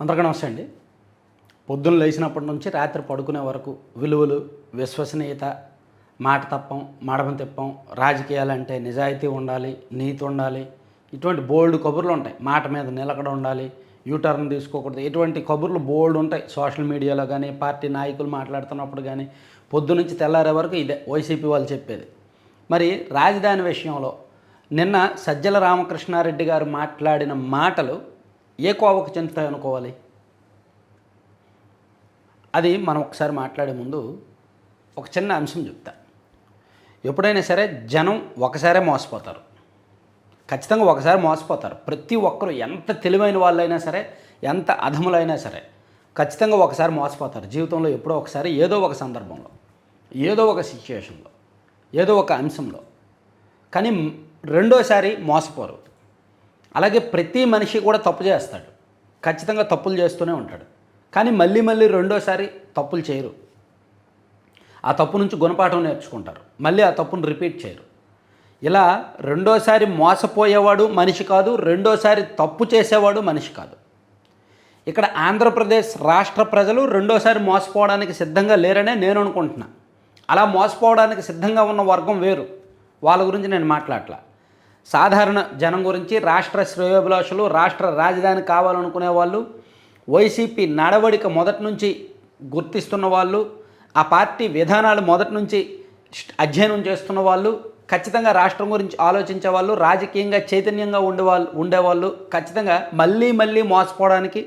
అందరికీ నమస్తే అండి. పొద్దున్న లేచినప్పటి నుంచి రాత్రి పడుకునే వరకు విలువలు విశ్వసనీయత మాట తప్పం మడమ తిప్పం రాజకీయాలంటే నిజాయితీ ఉండాలి నీతి ఉండాలి ఇటువంటి బోల్డ్ కబుర్లు ఉంటాయి. మాట మీద నిలకడ ఉండాలి యూటర్న్ తీసుకోకూడదు. ఇటువంటి కబుర్లు బోల్డ్ ఉంటాయి. సోషల్ మీడియాలో కానీ పార్టీ నాయకులు మాట్లాడుతున్నప్పుడు కానీ పొద్దునుంచి తెల్లారే వరకు ఇదే వైసీపీ వాళ్ళు చెప్పేది. మరి రాజధాని విషయంలో నిన్న సజ్జల రామకృష్ణారెడ్డి గారు మాట్లాడిన మాటలు ఏ కోవకు చెందుతాయి అనుకోవాలి? అది మనం ఒకసారి మాట్లాడే ముందు ఒక చిన్న అంశం చెప్తా. ఎప్పుడైనా సరే జనం ఒకసారే మోసపోతారు. ఖచ్చితంగా ఒకసారి మోసపోతారు. ప్రతి ఒక్కరు ఎంత తెలివైన వాళ్ళైనా సరే ఎంత అధములైనా సరే ఖచ్చితంగా ఒకసారి మోసపోతారు. జీవితంలో ఎప్పుడో ఒకసారి ఏదో ఒక సందర్భంలో ఏదో ఒక సిచ్యుయేషన్లో ఏదో ఒక అంశంలో. కానీ రెండోసారి మోసపోరు. అలాగే ప్రతి మనిషి కూడా తప్పు చేస్తాడు. ఖచ్చితంగా తప్పులు చేస్తూనే ఉంటాడు. కానీ మళ్ళీ మళ్ళీ రెండోసారి తప్పులు చేయరు. ఆ తప్పు నుంచి గుణపాఠం నేర్చుకుంటారు. మళ్ళీ ఆ తప్పును రిపీట్ చేయరు. ఇలా రెండోసారి మోసపోయేవాడు మనిషి కాదు రెండోసారి తప్పు చేసేవాడు మనిషి కాదు. ఇక్కడ ఆంధ్రప్రదేశ్ రాష్ట్ర ప్రజలు రెండోసారి మోసపోవడానికి సిద్ధంగా లేరనే నేను అనుకుంటున్నా. అలా మోసపోవడానికి సిద్ధంగా ఉన్న వర్గం వేరు. వాళ్ళ గురించి నేను మాట్లాడలా. సాధారణ జనం గురించి రాష్ట్ర శ్రేయోభిలాషులు రాష్ట్ర రాజధాని కావాలనుకునే వాళ్ళు వైసీపీ నడవడిక మొదటి నుంచి గుర్తిస్తున్న వాళ్ళు ఆ పార్టీ విధానాలు మొదటి నుంచి అధ్యయనం చేస్తున్న వాళ్ళు ఖచ్చితంగా రాష్ట్రం గురించి ఆలోచించే వాళ్ళు రాజకీయంగా చైతన్యంగా ఉండేవాళ్ళు ఉండేవాళ్ళు ఖచ్చితంగా మళ్ళీ మళ్ళీ మోసపోవడానికి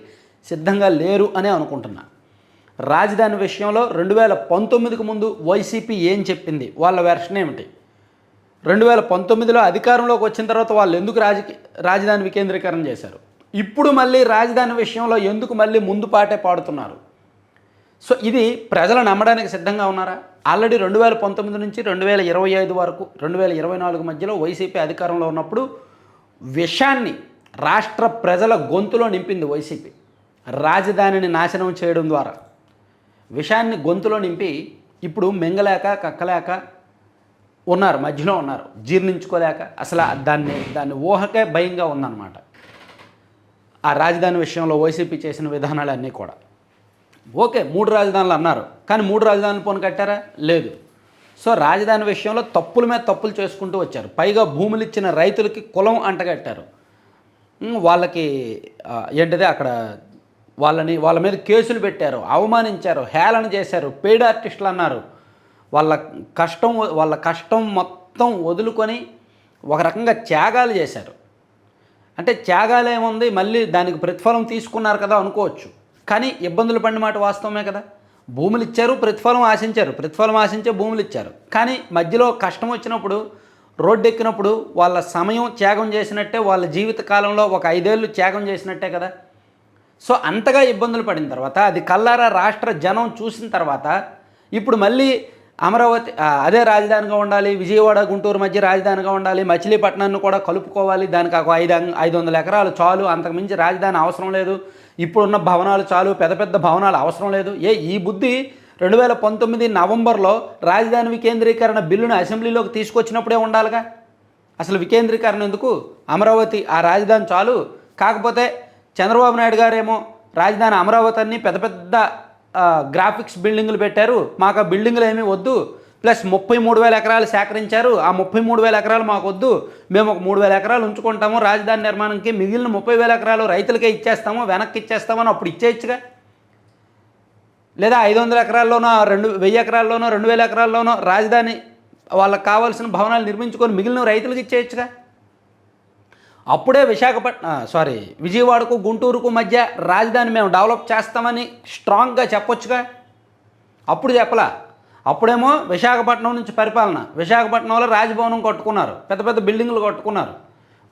సిద్ధంగా లేరు అనే అనుకుంటున్నా. రాజధాని విషయంలో రెండు వేల పంతొమ్మిదికి ముందు వైసీపీ ఏం చెప్పింది? వాళ్ళ వెర్షన్ ఏమిటి? రెండు వేల పంతొమ్మిదిలో అధికారంలోకి వచ్చిన తర్వాత వాళ్ళు ఎందుకు రాజకీయ రాజధాని వికేంద్రీకరణ చేశారు? ఇప్పుడు మళ్ళీ రాజధాని విషయంలో ఎందుకు మళ్ళీ ముందు పాటే పాడుతున్నారు? సో ఇది ప్రజలు నమ్మడానికి సిద్ధంగా ఉన్నారా? ఆల్రెడీ రెండు వేల పంతొమ్మిది నుంచి రెండు వేల ఇరవై ఐదు వరకు రెండు వేల ఇరవై నాలుగు మధ్యలో వైసీపీ అధికారంలో ఉన్నప్పుడు విషాన్ని రాష్ట్ర ప్రజల గొంతులో నింపింది వైసీపీ. రాజధానిని నాశనం చేయడం ద్వారా. విషాన్ని గొంతులో నింపి ఇప్పుడు మింగలేక కక్కలేక ఉన్నారు మధ్యలో ఉన్నారు జీర్ణించుకోలేక అసలు దాన్ని దాన్ని ఊహకే భయంగా ఉందన్నమాట. ఆ రాజధాని విషయంలో వైసీపీ చేసిన విధానాలన్నీ కూడా. ఓకే మూడు రాజధానులు అన్నారు కానీ మూడు రాజధానులు పోను కట్టారా? లేదు. సో రాజధాని విషయంలో తప్పుల మీద తప్పులు చేసుకుంటూ వచ్చారు. పైగా భూములు ఇచ్చిన రైతులకి కులం అంటగట్టారు వాళ్ళకి ఏంటిది అక్కడ వాళ్ళని వాళ్ళ మీద కేసులు పెట్టారు అవమానించారు హేళన చేశారు పెయిడ్ ఆర్టిస్టులు అన్నారు. వాళ్ళ కష్టం వాళ్ళ కష్టం మొత్తం వదులుకొని ఒక రకంగా త్యాగాలు చేశారు. అంటే త్యాగాలు ఏముంది? మళ్ళీ దానికి ప్రతిఫలం తీసుకున్నారు కదా అనుకోవచ్చు. కానీ ఇబ్బందులు పడిన మాట వాస్తవమే కదా? భూములు ఇచ్చారు ప్రతిఫలం ఆశించారు. ప్రతిఫలం ఆశించే భూములు ఇచ్చారు. కానీ మధ్యలో కష్టం వచ్చినప్పుడు రోడ్డు ఎక్కినప్పుడు వాళ్ళ సమయం త్యాగం చేసినట్టే వాళ్ళ జీవిత కాలంలో ఒక ఐదేళ్ళు త్యాగం చేసినట్టే కదా? సో అంతగా ఇబ్బందులు పడిన తర్వాత అది కల్లారా రాష్ట్ర జనం చూసిన తర్వాత ఇప్పుడు మళ్ళీ అమరావతి అదే రాజధానిగా ఉండాలి విజయవాడ గుంటూరు మధ్య రాజధానిగా ఉండాలి మచిలీపట్నాన్ని కూడా కలుపుకోవాలి. దానికి ఒక ఐదు ఐదు వందల ఎకరాలు చాలు. అంతకుమించి రాజధాని అవసరం లేదు. ఇప్పుడున్న భవనాలు చాలు. పెద్ద పెద్ద భవనాలు అవసరం లేదు. ఏ ఈ బుద్ధి రెండు వేల పంతొమ్మిది నవంబర్లో రాజధాని వికేంద్రీకరణ బిల్లును అసెంబ్లీలోకి తీసుకొచ్చినప్పుడే ఉండాలిగా. అసలు వికేంద్రీకరణ ఎందుకు? అమరావతి ఆ రాజధాని చాలు. కాకపోతే చంద్రబాబు నాయుడు గారేమో రాజధాని అమరావతి అన్ని పెద్ద పెద్ద గ్రాఫిక్స్ బిల్డింగులు పెట్టారు. మాకు ఆ బిల్డింగులు ఏమీ వద్దు. ప్లస్ ముప్పై మూడు వేల ఎకరాలు సేకరించారు. ఆ ముప్పై మూడు వేల ఎకరాలు మాకు వద్దు. మేము ఒక మూడు వేల ఎకరాలు ఉంచుకుంటాము. రాజధాని నిర్మాణంకి మిగిలిన ముప్పై వేల ఎకరాలు రైతులకే ఇచ్చేస్తాము. వెనక్కి ఇచ్చేస్తామని అప్పుడు ఇచ్చేయచ్చుగా. లేదా ఐదు వందల ఎకరాల్లోనో రెండు వెయ్యి ఎకరాల్లోనో రెండు వేల ఎకరాల్లోనో రాజధాని వాళ్ళకి కావాల్సిన భవనాలు నిర్మించుకొని మిగిలిన రైతులకు ఇచ్చేయచ్చుగా. అప్పుడే విశాఖపట్నం సారీ విజయవాడకు గుంటూరుకు మధ్య రాజధాని మేము డెవలప్ చేస్తామని స్ట్రాంగ్గా చెప్పొచ్చుగా? అప్పుడు చెప్పలా. అప్పుడేమో విశాఖపట్నం నుంచి పరిపాలన విశాఖపట్నంలో రాజభవనం కట్టుకున్నారు పెద్ద పెద్ద బిల్డింగులు కట్టుకున్నారు.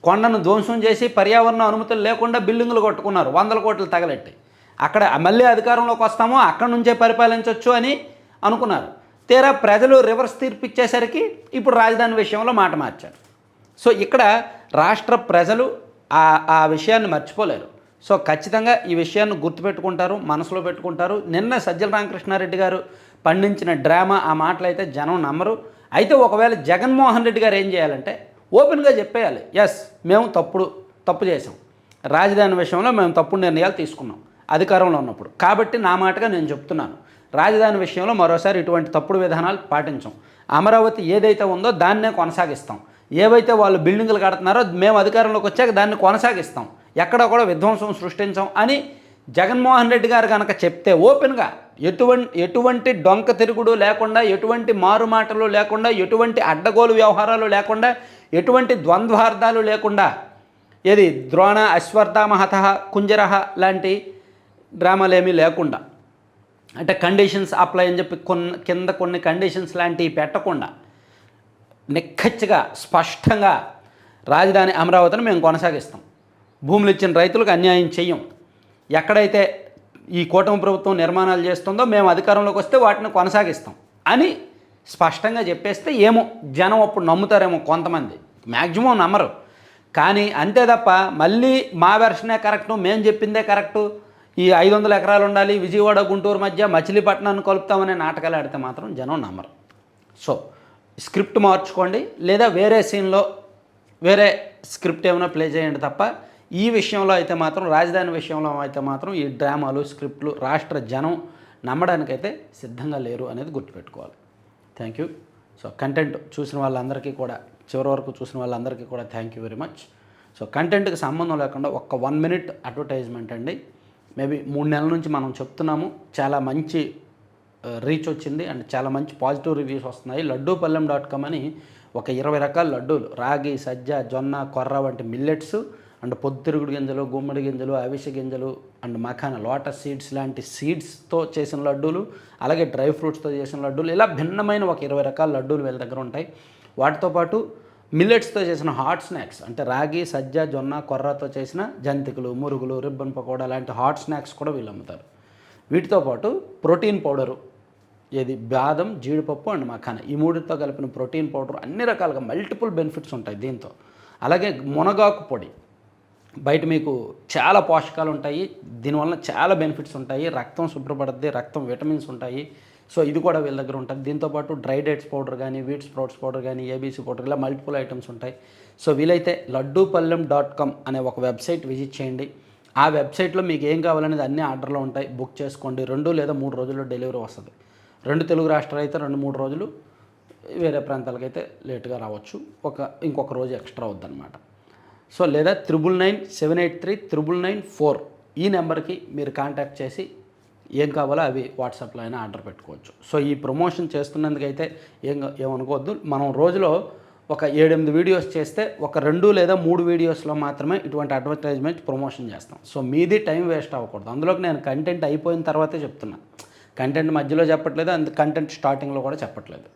కొండను ధ్వంసం చేసి పర్యావరణ అనుమతులు లేకుండా బిల్డింగులు కట్టుకున్నారు వందల కోట్లు తగలెట్టి. అక్కడ మళ్ళీ అధికారంలోకి వస్తామో అక్కడి నుంచే పరిపాలించవచ్చు అని అనుకున్నారు. తీరా ప్రజలు రివర్స్ తీర్పు ఇచ్చేసరికి ఇప్పుడు రాజధాని విషయంలో మాట మార్చారు. సో ఇక్కడ రాష్ట్ర ప్రజలు ఆ ఆ విషయాన్ని మర్చిపోలేరు. సో ఖచ్చితంగా ఈ విషయాన్ని గుర్తుపెట్టుకుంటారు మనసులో పెట్టుకుంటారు. నిన్న సజ్జల రామకృష్ణారెడ్డి గారు పండించిన డ్రామా ఆ మాటలు అయితే జనం నమ్మరు. అయితే ఒకవేళ జగన్మోహన్ రెడ్డి గారు ఏం చేయాలంటే ఓపెన్గా చెప్పేయాలి. ఎస్ మేము తప్పుడు తప్పు చేసాం రాజధాని విషయంలో మేము తప్పుడు నిర్ణయాలు తీసుకున్నాం అధికారంలో ఉన్నప్పుడు. కాబట్టి నా మాటగా నేను చెప్తున్నాను. రాజధాని విషయంలో మరోసారి ఇటువంటి తప్పుడు విధానాలు పాటించం. అమరావతి ఏదైతే ఉందో దాన్నే కొనసాగిస్తాం. ఏవైతే వాళ్ళు బిల్డింగులు కడుతున్నారో మేము అధికారంలోకి వచ్చాక దాన్ని కొనసాగిస్తాం. ఎక్కడ కూడా విధ్వంసం సృష్టించాం అని జగన్మోహన్ రెడ్డి గారు కనుక చెప్తే ఓపెన్గా ఎటువంటి ఎటువంటి డొంక తిరుగుడు లేకుండా ఎటువంటి మారుమాటలు లేకుండా ఎటువంటి అడ్డగోలు వ్యవహారాలు లేకుండా ఎటువంటి ద్వంద్వార్థాలు లేకుండా ఏది ద్రోణ అశ్వత్థామహత కుంజరహ లాంటి డ్రామాలు ఏమీ లేకుండా అంటే కండిషన్స్ అప్లై అని చెప్పి కొన్ని కింద కొన్ని కండిషన్స్ లాంటివి పెట్టకుండా నిక్కచ్చిగా స్పష్టంగా రాజధాని అమరావతిని మేము కొనసాగిస్తాం. భూములు ఇచ్చిన రైతులకు అన్యాయం చెయ్యం. ఎక్కడైతే ఈ కూటమి ప్రభుత్వం నిర్మాణాలు చేస్తుందో మేము అధికారంలోకి వస్తే వాటిని కొనసాగిస్తాం అని స్పష్టంగా చెప్పేస్తే ఏమో జనం అప్పుడు నమ్ముతారేమో కొంతమంది. మ్యాక్సిమం నమ్మరు. కానీ అంతే తప్ప మళ్ళీ మా వెర్షనే కరెక్టు మేము చెప్పిందే కరెక్టు. ఈ ఐదు వందల ఎకరాలు ఉండాలి విజయవాడ గుంటూరు మధ్య మచిలీపట్నాన్ని కలుపుతామనే నాటకాలు ఆడితే మాత్రం జనం నమ్మరు. సో స్క్రిప్ట్ మార్చుకోండి లేదా వేరే సీన్లో వేరే స్క్రిప్ట్ ఏమైనా ప్లే చేయండి తప్ప ఈ విషయంలో అయితే మాత్రం రాజధాని విషయంలో అయితే మాత్రం ఈ డ్రామాలు స్క్రిప్ట్లు రాష్ట్ర జనం నమ్మడానికైతే సిద్ధంగా లేరు అనేది గుర్తుపెట్టుకోవాలి. థ్యాంక్ యూ సో కంటెంట్ చూసిన వాళ్ళందరికీ కూడా చివరి వరకు చూసిన వాళ్ళందరికీ కూడా thank you very much so కంటెంట్కి సంబంధం లేకుండా ఒక్క వన్ మినిట్ అడ్వర్టైజ్మెంట్ అండి. మేబీ మూడు నెలల నుంచి మనం చెప్తున్నాము. చాలా మంచి రీచ్ వచ్చింది అండ్ చాలా మంచి పాజిటివ్ రివ్యూస్ వస్తున్నాయి. లడ్డూపల్లెం డాట్ కామ్ అని ఒక ఇరవై రకాల లడ్డూలు. రాగి సజ్జ జొన్న కొర్ర వంటి మిల్లెట్స్ అండ్ పొద్దురుగుడు గింజలు గుమ్మడి గింజలు అవిసె గింజలు అండ్ మఖాన లోటస్ సీడ్స్ లాంటి సీడ్స్తో చేసిన లడ్డూలు అలాగే డ్రై ఫ్రూట్స్తో చేసిన లడ్డూలు. ఇలా భిన్నమైన ఒక ఇరవై రకాల లడ్డూలు వీళ్ళ దగ్గర ఉంటాయి. వాటితో పాటు మిల్లెట్స్తో చేసిన హాట్ స్నాక్స్ అంటే రాగి సజ్జ జొన్న కొర్రతో చేసిన జంతికలు మురుగులు రిబ్బన్ పకోడా లాంటి హాట్ స్నాక్స్ కూడా వీళ్ళు అమ్ముతారు. వీటితో పాటు ప్రోటీన్ పౌడరు ఏది? బాదం జీడిపప్పు అండ్ మఖాన. ఈ మూడితో కలిపిన ప్రోటీన్ పౌడర్ అన్ని రకాలుగా మల్టిపుల్ బెనిఫిట్స్ ఉంటాయి దీంతో. అలాగే మునగాకు పొడి. బయట మీకు చాలా పోషకాలు ఉంటాయి. దీనివల్ల చాలా బెనిఫిట్స్ ఉంటాయి. రక్తం శుభ్రపడుద్ది రక్తం విటమిన్స్ ఉంటాయి. సో ఇది కూడా వీళ్ళ దగ్గర ఉంటుంది. దీంతోపాటు డ్రై డేట్స్ పౌడర్ కానీ వీట్ స్ప్రౌట్స్ పౌడర్ కానీ ఏబీసీ పౌడర్ ఇలా మల్టిపుల్ ఐటమ్స్ ఉంటాయి. సో వీలైతే లడ్డూపల్లెం డాట్ కామ్ అనే ఒక వెబ్సైట్ విజిట్ చేయండి. ఆ వెబ్సైట్లో మీకు ఏం కావాలనేది అన్ని ఆర్డర్లో ఉంటాయి. బుక్ చేసుకోండి. రెండు లేదా మూడు రోజుల్లో డెలివరీ వస్తుంది. రెండు తెలుగు రాష్ట్రాలు అయితే రెండు మూడు రోజులు వేరే ప్రాంతాలకైతే లేటుగా రావచ్చు. ఒక ఇంకొక రోజు ఎక్స్ట్రా అవుద్దనమాట సో లేదా triple nine seven eight three triple nine four ఈ నెంబర్కి మీరు కాంటాక్ట్ చేసి ఏం కావాలో అవి వాట్సాప్లో అయినా ఆర్డర్ పెట్టుకోవచ్చు. సో ఈ ప్రమోషన్ చేస్తున్నందుకైతే ఏం ఏమనుకోవద్దు. మనం రోజులో ఒక ఏడెనిమిది వీడియోస్ చేస్తే ఒక రెండు లేదా మూడు వీడియోస్లో మాత్రమే ఇటువంటి అడ్వర్టైజ్మెంట్ ప్రమోషన్ చేస్తాం. సో మీది టైం వేస్ట్ అవ్వకూడదు. అందులోకి నేను కంటెంట్ అయిపోయిన తర్వాతే చెప్తున్నాను కంటెంట్ మధ్యలో చెప్పట్లేదు అండ్ కంటెంట్ స్టార్టింగ్లో కూడా చెప్పట్లేదు.